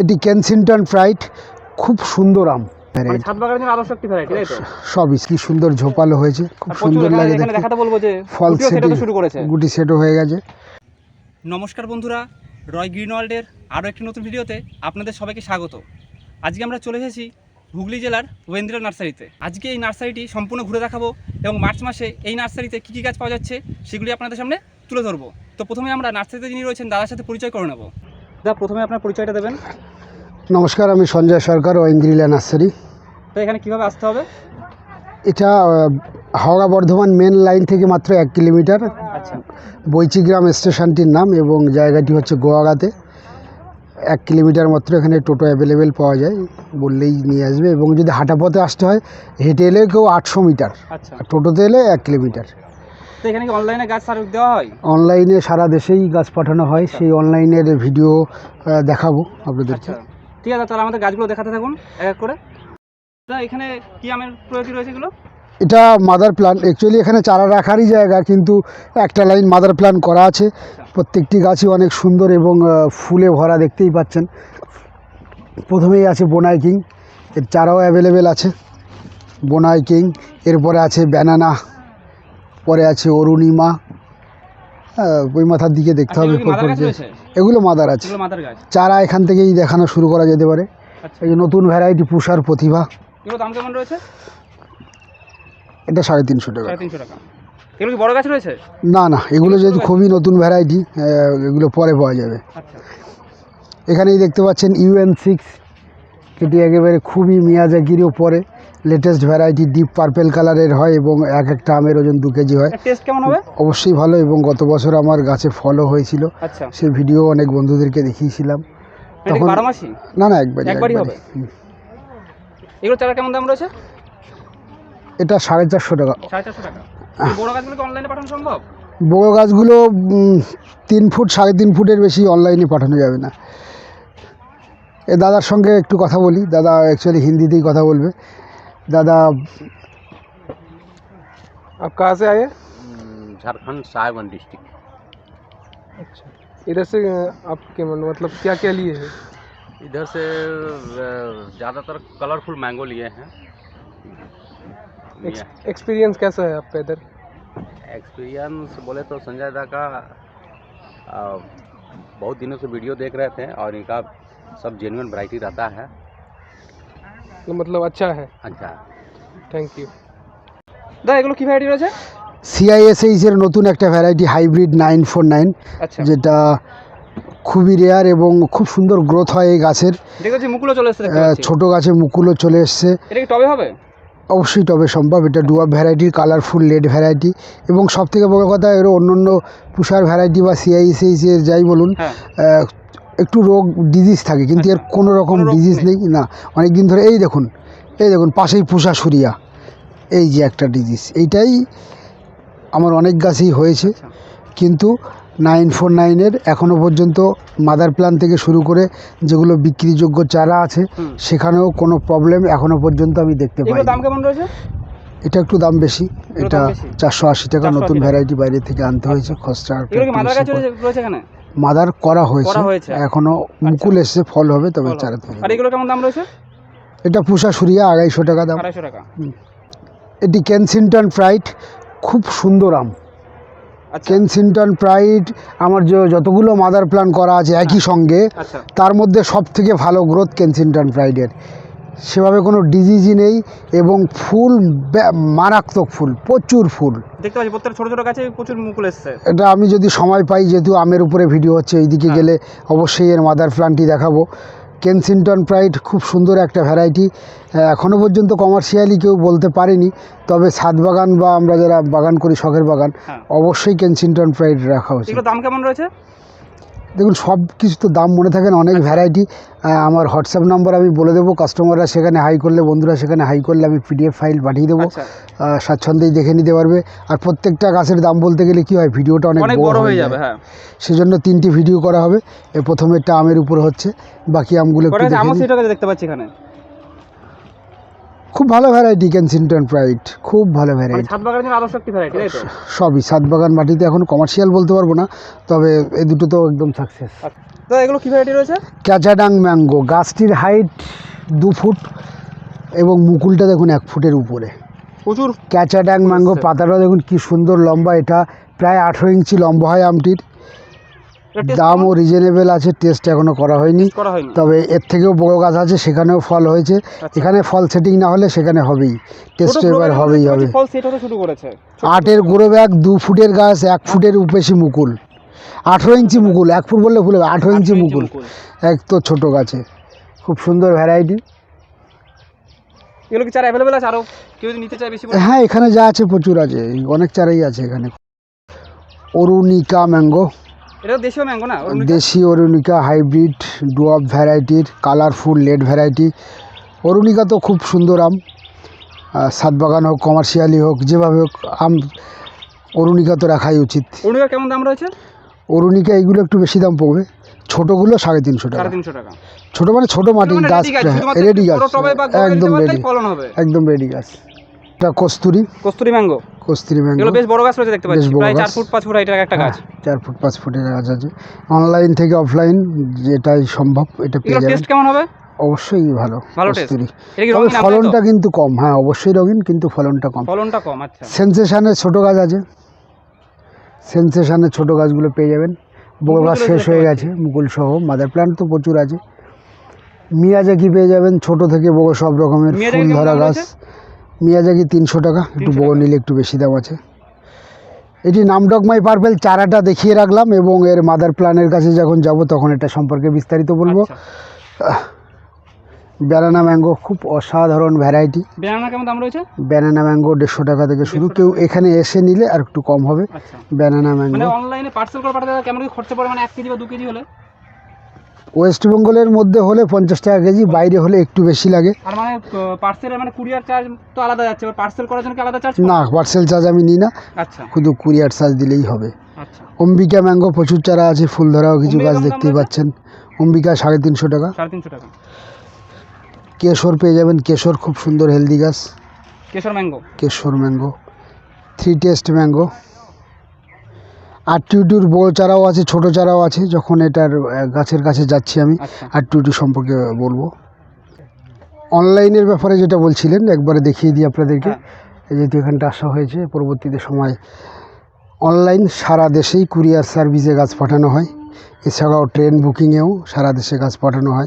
এটি Kensington fruit খুব সুন্দর আম। মানে সবই কি সুন্দর ঝোপালো হয়েছে খুব সুন্দর লাগে ফল শুরু করেছে। গুটি সেটও হয়ে গেছে। নমস্কার বন্ধুরা রয় গ্রিন ওয়ার্ল্ডের আরও একটি নতুন ভিডিওতে আপনাদের সবাইকে স্বাগত। আজকে আমরা চলে এসেছি হুগলি জেলার ওয়েন্দ্রা নার্সারিতে। আজকে এই নার্সারিটি সম্পূর্ণ ঘুরে দেখাবো এবং মার্চ মাসে এই নার্সারিতে কী কী গাছ পাওয়া যাচ্ছে সেগুলি আপনাদের সামনে তুলে ধরবো। তো প্রথমে আমরা নার্সারিতে যিনি রয়েছেন দাদার সাথে পরিচয় করে নেব। দাদা প্রথমে আপনার পরিচয়টা দেবেন। নমস্কার আমি সঞ্জয় সরকার ঐন্দ্রিলা নার্সারি। তো এখানে কীভাবে আসতে হবে? এটা হাওড়া বর্ধমান মেন লাইন থেকে মাত্র এক কিলোমিটার। আচ্ছা। বৈচিগ্রাম স্টেশনটির নাম এবং জায়গাটি হচ্ছে গোয়াগাতে এক কিলোমিটার মাত্র এখানে টোটো অ্যাভেলেবেল পাওয়া যায় বললেই নিয়ে আসবে। এবং যদি হাঁটা পথে আসতে হয় হেঁটে এলে কেউ আটশো মিটার। আচ্ছা। আর টোটোতে এলে এক কিলোমিটার। তো এখানে কি অনলাইনে গাছ সার্ভিস দেওয়া হয়? অনলাইনে সারা দেশেই গাছ পাঠানো হয় সেই অনলাইনের ভিডিও দেখাবো আপনাদেরকে। আচ্ছা। ঠিক আছে তাহলে আমাদের গাছগুলো দেখাতে থাকুন এক এক করে। এখানে কি আমের প্রজাতি রয়েছে এগুলো? এটা মাদার প্ল্যান অ্যাকচুয়ালি এখানে চারা রাখারই জায়গা কিন্তু একটা লাইন মাদার প্ল্যান করা আছে। প্রত্যেকটি গাছই অনেক সুন্দর এবং ফুলে ভরা দেখতেই পাচ্ছেন। প্রথমেই আছে বোনাই কিং এর চারাও অ্যাভেলেবেল আছে। বোনাই কিং এরপরে আছে ব্যানানা পরে আছে অরুণিমা হ্যাঁ, ওই মাথার দিকে দেখতে আচ্ছা, হবে এগুলো মাদার পরপর যে- এগুলো মাদার আছে। চারা এখান থেকেই দেখানো শুরু করা যেতে পারে। আচ্ছা। এই যে নতুন ভ্যারাইটি পুষার প্রতিভা। এটা সাড়ে তিনশো টাকা। সাড়ে তিনশো টাকা। এগুলো বড় গাছ রয়েছে? না না এগুলো যেহেতু খুবই নতুন ভ্যারাইটি এগুলো পরে পাওয়া যাবে। আচ্ছা। এখানেই দেখতে পাচ্ছেন ইউএন সিক্স এটি একেবারে খুবই মিয়াজাকিরও পরে। লেটেস্ট ভ্যারাইটি ডিপ পার্পেল কালারের হয় এবং এক একটা আমের ওজন দু কেজি হয়। টেস্ট কেমন হবে? অবশ্যই ভালো এবং গত বছর আমার গাছে ফলও হয়েছিল। আচ্ছা। সেই ভিডিও অনেক বন্ধুদেরকে দেখিয়েছিলাম। তখন- না না একবার একবারই একবারই। হবে? এগুলো চারা কেমন দাম রয়েছে? এটা সাড়ে চারশো টাকা। সাড়ে চারশো টাকা। বড় গাছগুলো কি অনলাইনে পাঠানো সম্ভব? বড় গাছগুলো তিন ফুট সাড়ে তিন ফুটের বেশি অনলাইনে পাঠানো যাবে না। এ দাদার সঙ্গে একটু কথা বলি। দাদা অ্যাকচুয়ালি হিন্দিতেই কথা বলবে। দাদা आप कहाँ से आए? झारखंड साहेबगंज डिस्ट्रिक्ट। अच्छा। इधर से आपके मन मतलब क्या क्या लिए हैं? इधर से ज़्यादातर कलरफुल मैंगो लिए हैं। एक्सपीरियंस कैसा है आपका इधर? एक्सपीरियंस बोले तो संजय दा का अ, बहुत दिनों से वीडियो देख रहे थे और इनका सब जेन्युइन वैरायटी रहता है। मतलब अच्छा है अच्छा थैंक यू দাদা এগুলো কি ভ্যারাইটি রয়েছে সিআইএসএইচ এর নতুন একটা variety hybrid nine four nine আচ্ছা যেটা খুবই রেয়ার এবং খুব সুন্দর গ্রোথ হয় এই গাছের দেখেছি মুকুলও চলে এসেছে দেখতে আহ, পাচ্ছি। ছোট গাছে মুকুলও চলে এসছে এটা কি টবে হবে অবশ্যই তবে সম্ভব এটা ডুয়াব ভ্যারাইটির কালারফুল লেড ভ্যারাইটি এবং সব থেকে বড় কথা এর অন্য অন্য পুষার ভ্যারাইটি বা সিআইএসএইচ এর যাই বলুন হ্যাঁ আহ, একটু রোগ ডিজিজ থাকে কিন্তু এর কোনো রকম ডিজিজ নেই। না। অনেক দিন ধরে এই দেখুন এই দেখুন পাশেই পুষা সুরিয়া। এই যে একটা ডিজিজ এইটাই আমার অনেক গাছেই হয়েছে। আচ্ছা। কিন্তু নাইন ফোর নাইনের এখনও পর্যন্ত মাদার প্ল্যান থেকে শুরু করে যেগুলো বিক্রিযোগ্য চারা আছে সেখানেও কোনো প্রবলেম এখনও পর্যন্ত আমি দেখতে পাই এটা একটু দাম বেশি এটা চারশো আশি টাকা নতুন ভ্যারাইটি বাইরে থেকে আনতে হয়েছে খসড়া এগুলো কি মাদার এখানে করা হয়েছে। করা হয়েছে। আচ্ছা। এখনও মুকুল এসছে ফল হবে তবে। চারা তৈরি আর এগুলো কেমন দাম রয়েছে? এটা পুষা সুরিয়া আড়াইশো টাকা দাম। আড়াইশো টাকা। এটি কেনসিংটন প্রাইড খুব সুন্দর আম। আচ্ছা। কেনসিংটন প্রাইড আমার যে যতগুলো মাদার প্ল্যান করা আছে একই সঙ্গে আচ্ছা। তার মধ্যে সব থেকে ভালো গ্রোথ কেনসিংটন প্রাইডের সেভাবে কোনো ডিজিজই নেই এবং ফুল মারাত্মক ফুল প্রচুর ফুল। দেখতে পাচ্ছি প্রত্যেক ছোট ছোট গাছে প্রচুর মুকুল এসছে। এটা আমি যদি সময় পাই যেহেতু আমের উপরে ভিডিও হচ্ছে এইদিকে হ্যাঁ। গেলে অবশ্যই এর মাদার প্ল্যান্টটি দেখাবো। কেনসিংটন প্রাইড খুব সুন্দর একটা ভ্যারাইটি এখনও পর্যন্ত কমার্শিয়ালি কেউ বলতে পারেনি তবে ছাদ বাগান বা আমরা যারা বাগান করি শখের বাগান হ্যাঁ। অবশ্যই কেনসিংটন প্রাইড রাখা উচিত। দাম কেমন রয়েছে? দেখুন সব কিছু তো দাম মনে থাকে না অনেক। ভ্যারাইটি আমার হোয়াটসঅ্যাপ নাম্বার আমি বলে দেবো কাস্টমাররা সেখানে হাই করলে বন্ধুরা সেখানে হাই করলে আমি পিডিএফ ফাইল পাঠিয়ে দেবো। আচ্ছা। স্বাচ্ছন্দ্যেই দেখে নিতে পারবে। আর প্রত্যেকটা গাছের দাম বলতে গেলে কি হয় ভিডিওটা অনেক বড় হয়ে যাবে হ্যাঁ। সেজন্য তিনটি ভিডিও করা হবে। এ প্রথমে একটা আমের উপর হচ্ছে বাকি আমগুলো দেখতে পাচ্ছি এখানে। খুব ভালো ভ্যারাইটি কেনসিংটন প্রাইড খুব ভালো মানে ভ্যারাইটি ছাদ বাগানের জন্য আদর্শ একটি ভ্যারাইটি তাই তো? সবই সাত বাগান মাটিতে এখন কমার্শিয়াল বলতে পারব না তবে এই দুটো তো একদম সাকসেস তো এগুলো কি ভ্যারাইটি রয়েছে? ক্যাচাডাং ম্যাঙ্গো গাছটির হাইট দু ফুট এবং মুকুলটা দেখুন এক ফুটের উপরে। প্রচুর। ক্যাচাডাং ম্যাঙ্গো পাতাটা দেখুন কি সুন্দর লম্বা এটা প্রায় আঠেরো ইঞ্চি লম্বা হয় আমটির। দামও রিজনেবল আছে টেস্ট এখনও করা হয়নি। করা হয়নি। তবে এর থেকেও বড় গাছ আছে সেখানেও ফল হয়েছে। এখানে ফল সেটিং না হলে সেখানে হবেই। টেস্ট এবার হবেই হবে ফল সেট হতে শুরু করেছে। আটের গুঁড়ো ব্যাগ দু ফুটের গাছ এক ফুটের বেশি মুকুল। আঠেরো ইঞ্চি মুকুল এক ফুট বললে ভুলে আঠেরো ইঞ্চি মুকুল। এক তো ছোটো গাছে। খুব সুন্দর ভ্যারাইটি এগুলো কি চারা অ্যাভেলেবেল আছে আরও? কেউ যদি নিতে চায় বেশি হ্যাঁ এখানে যা আছে প্রচুর আছে অনেক চারাই আছে এখানে। অরুণিকা ম্যাঙ্গো। এটা দেশীয় ম্যাঙ্গো না? দেশি অরুণিকা হাইব্রিড ডুয়াব ভ্যারাইটির কালারফুল লেড ভ্যারাইটি অরুণিকা তো খুব সুন্দর আম। আহ, সাতবাগান হোক কমার্শিয়ালি হোক যেভাবে হোক আম অরুণিকা তো রাখাই উচিত। অরুণিকা কেমন দাম রয়েছে? অরুণিকা এইগুলো একটু বেশি দাম পড়বে। ছোটোগুলো সাড়ে তিনশো টাকা। ছোটো মানে ছোটো মাটির মানে গাছ রেডি গাছ গোড়ায় দিতে একদম রেডি একদম রেডি গাছ। এটা কস্তুরি। কস্তুরি ম্যাঙ্গো? কস্তুরি এগুলো ম্যাঙ্গো বেশ বড় গাছ রয়েছে দেখতে পাচ্ছি। প্রায় চার ফুট পাঁচ ফুট হাইটের একটা গাছ। চার ফুট পাঁচ ফুটের গাছ আছে। অনলাইন থেকে অফলাইন যেটাই সম্ভব এটা পেয়ে এগুলো যাবেন। টেস্ট কেমন হবে? অবশ্যই ভালো? কস্তুরি। কি তবে? ফলনটা কিন্তু কম। হ্যাঁ অবশ্যই রঙিন কিন্তু ফলনটা কম। ফলনটা কম আচ্ছা। সেন্সেশনের ছোট গাছ আছে। সেন্সেশনের ছোট গাছগুলো পেয়ে যাবেন। বড় গাছ শেষ হয়ে গেছে মুকুল সহ। মাদার প্ল্যান্ট তো প্রচুর আছে। মিয়াজাকি পেয়ে যাবেন ছোট থেকে বড় সব রকমের ফুল ধরা গাছ? মিয়াজাকি তিনশো টাকা? একটু 300 বড় নিলে একটু বেশি দাম আছে। এটি নামডকমাই পার্পেল চারাটা দেখিয়ে রাখলাম এবং এর মাদার প্ল্যানের কাছে যখন যাব তখন এটা সম্পর্কে বিস্তারিত বলব। আচ্ছা। ব্যানানা ম্যাঙ্গো খুব অসাধারণ ভ্যারাইটি বেনানা কেমন দাম রয়েছে? ব্যানানা ম্যাঙ্গো দেড়শো টাকা থেকে শুধু কেউ এখানে এসে নিলে আর একটু কম হবে। আচ্ছা। ব্যানানা ম্যাঙ্গো অনলাইনে পার্সেল করে পাঠাতে কেমন কি খরচা পড়ে? মানে এক কেজি বা দু কেজি হলে? ওয়েস্ট বেঙ্গলের মধ্যে হলে পঞ্চাশ টাকা কেজি বাইরে হলে একটু বেশি লাগে। আর মানে পার্সেলের মানে কুরিয়ার চার্জ তো আলাদা যাচ্ছে। পার্সেল করার জন্য আলাদা চার্জ না পার্সেল চার্জ আমি নিই না। আচ্ছা। শুধু কুরিয়ার চার্জ দিলেই হবে। আচ্ছা। অম্বিকা ম্যাঙ্গো প্রচুর চারা আছে ফুল ধরাও কিছু গাছ দেখতেই পাচ্ছেন। অম্বিকা সাড়ে তিনশো টাকা। সাড়ে তিনশো টাকা। কেশর পেয়ে যাবেন। কেশর খুব সুন্দর হেলদি গাছ। Kesar mango Kesar mango three taste mango আর টুটুর বড় চারাও আছে ছোট চারাও আছে যখন এটার গাছের কাছে যাচ্ছি আমি আচ্ছা। আর টুটু সম্পর্কে বলব। অনলাইনের ব্যাপারে যেটা বলছিলেন একবারে দেখিয়ে দিই আপনাদেরকে। হ্যাঁ। যেহেতু এখানটা আসা হয়েছে পরবর্তীতে সময়। অনলাইন সারা দেশেই কুরিয়ার সার্ভিসে গাছ পাঠানো হয়। এছাড়াও ট্রেন বুকিংয়েও সারা দেশে গাছ পাঠানো হয়।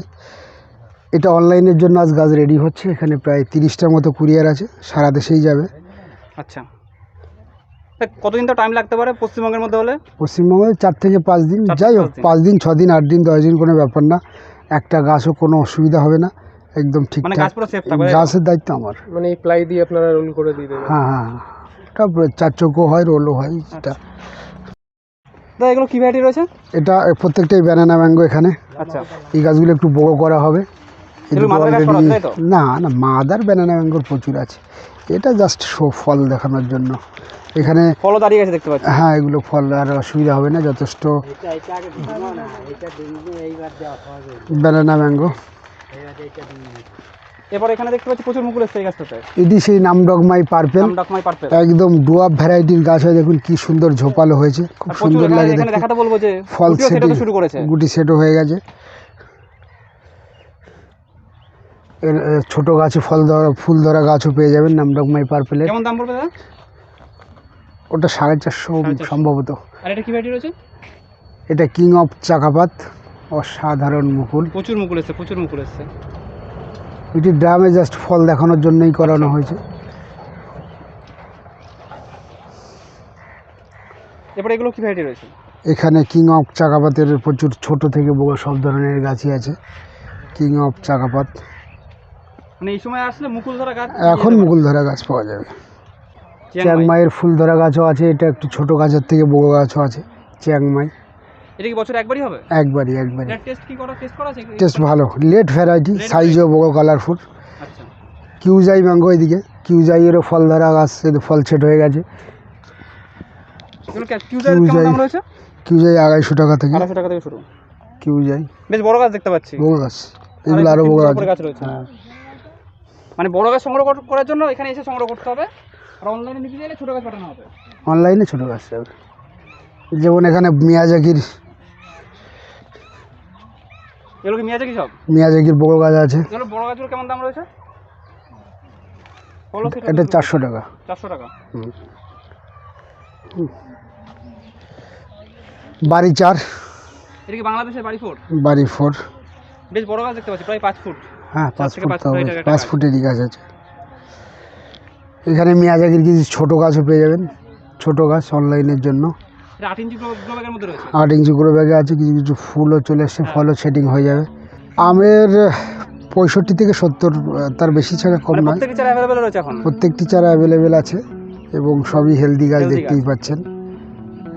এটা অনলাইনের জন্য আজ গাছ রেডি হচ্ছে। এখানে প্রায় তিরিশটার মতো কুরিয়ার আছে সারা দেশেই যাবে। আচ্ছা। কতদিন তো টাইম লাগতে পারে পশ্চিমবঙ্গের মধ্যে হলে? পশ্চিমবঙ্গে চার থেকে পাঁচ দিন যাই হোক পাঁচ দিন। ছ দিন আট দিন দশ দিন কোনো ব্যাপার না। একটা গাছও কোনো অসুবিধা হবে না একদম মানে ঠিকঠাক গাছ পুরো সেফ থাকবে গাছের দায়িত্ব আমার। মানে এই প্লাই দিয়ে আপনারা রোল করে দিয়ে দেবেন? হ্যাঁ হ্যাঁ হ্যাঁ। এটা চার চোখও হয় রোলও হয় এটা। দাদা এগুলো কি ভ্যারাইটি রয়েছে? এটা প্রত্যেকটাই ব্যানানা ম্যাঙ্গো এখানে। আচ্ছা। এই গাছগুলো একটু বড় করা হবে। না না মাদার ব্যানানা ম্যাঙ্গোর প্রচুর আছে। এটা জাস্ট শো ফল দেখানোর জন্য। এখানে ফলও দাঁড়িয়ে গেছে দেখতে পাচ্ছি। হ্যাঁ এগুলো ফল আর অসুবিধা হবে না যথেষ্ট ব্যানানা ম্যাঙ্গো এরপর এখানে দেখতে পাচ্ছি প্রচুর মুকুল এসছে এই গাছটাতে। এটি সেই নামডগমাই পার্পেল। একদম ডুয়াব ভ্যারাইটির গাছ হয় দেখুন কি সুন্দর ঝোপালো হয়েছে খুব সুন্দর লাগে দেখতে। দেখাতে বলব যে ফল সেট শুরু করেছে। গুটি সেটও হয়ে গেছে। এর ছোট গাছে ফল ধরা ফুল ধরা গাছও পেয়ে যাবেন নামডগমাই পার্পেলের কেমন দাম পড়বে দাদা? ওটা সাড়ে চারশো সম্ভবত। আর এটা কি ভ্যারাইটি রয়েছে? এটা কিং অফ চাকাপাত অসাধারণ মুকুল। প্রচুর মুকুল এসছে প্রচুর মুকুল এসছে। এটি ড্রামে জাস্ট ফল দেখানোর জন্যই করানো হয়েছে। এরপর এগুলো কি ভ্যারাইটি রয়েছে? এখানে কিং অফ চাকাপাতের প্রচুর ছোট থেকে বড় সব ধরনের গাছই আছে। কিং অফ চাকাপাত। মানে এই সময় আসলে মুকুল ধরা গাছ এখন মুকুল ধরা গাছ পাওয়া যাবে। চ্যাংমাইয়ের ফুল ধরা গাছও আছে এটা একটু ছোট গাছের থেকে বড় গাছও আছে চ্যাংমাই। এটা কি বছর একবারই হবে? একবারই একবারই। টেস্ট কি করা? টেস্ট করা আছে? টেস্ট ভালো। লেট ভ্যারাইটি সাইজও বড় কালারফুল আচ্ছা। কিউজাই ম্যাঙ্গো এদিকে। কিউজাইয়েরও ফল ধরা গাছ ফল সেট হয়ে গেছে। কিউজাই। আড়াইশো টাকা থেকে। আড়াইশো টাকা থেকে শুরু। কিউজাই। বেশ বড় গাছ দেখতে পাচ্ছি। বড় গাছ। এগুলো আরও বড় গাছ রয়েছে। হ্যাঁ। মানে বড় গাছ সংগ্রহ করার জন্য এখানে এসে সংগ্রহ করতে হবে। আর অনলাইনে নিতে চাইলে ছোটো গাছ পাঠানো হবে। অনলাইনে ছোটো গাছ যাবে যেমন এখানে মিয়াজাকির এগুলো কি মিয়াজাকি সব? মিয়াজাকির বড় গাছ আছে। এগুলো বড় গাছগুলো কেমন দাম রয়েছে? এটা চারশো টাকা। চারশো টাকা। বাড়ি চার। এটা কি বাংলাদেশের বাড়ি ফোর? বাড়ি ফোর। বেশ বড় গাছ দেখতে পাচ্ছি প্রায় পাঁচ ফুট। হ্যাঁ পাঁচ ফুট পাঁচ তো ফুটেরই গাছ আছে। এখানে মিয়াজাকির কিছু ছোটো গাছও পেয়ে যাবেন। ছোটো গাছ অনলাইনের জন্য। আট ইঞ্চি আট ইঞ্চি ব্যাগে আছে কিছু কিছু ফুলও চলে এসছে ফলও সেটিং হয়ে যাবে। আমের পঁয়ষট্টি থেকে সত্তর তার বেশি ছাড়া কম মানে নয়। প্রত্যেকটি চারা অ্যাভেলেবেল আছে এবং সবই হেলদি গাছ দেখতেই পাচ্ছেন।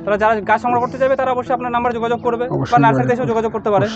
তারা যারা গাছ সংগ্রহ করতে যাবে তারা অবশ্যই আপনার নাম্বার যোগাযোগ করবে বা নার্সারিতে যোগাযোগ এসেও যোগাযোগ করতে পারে।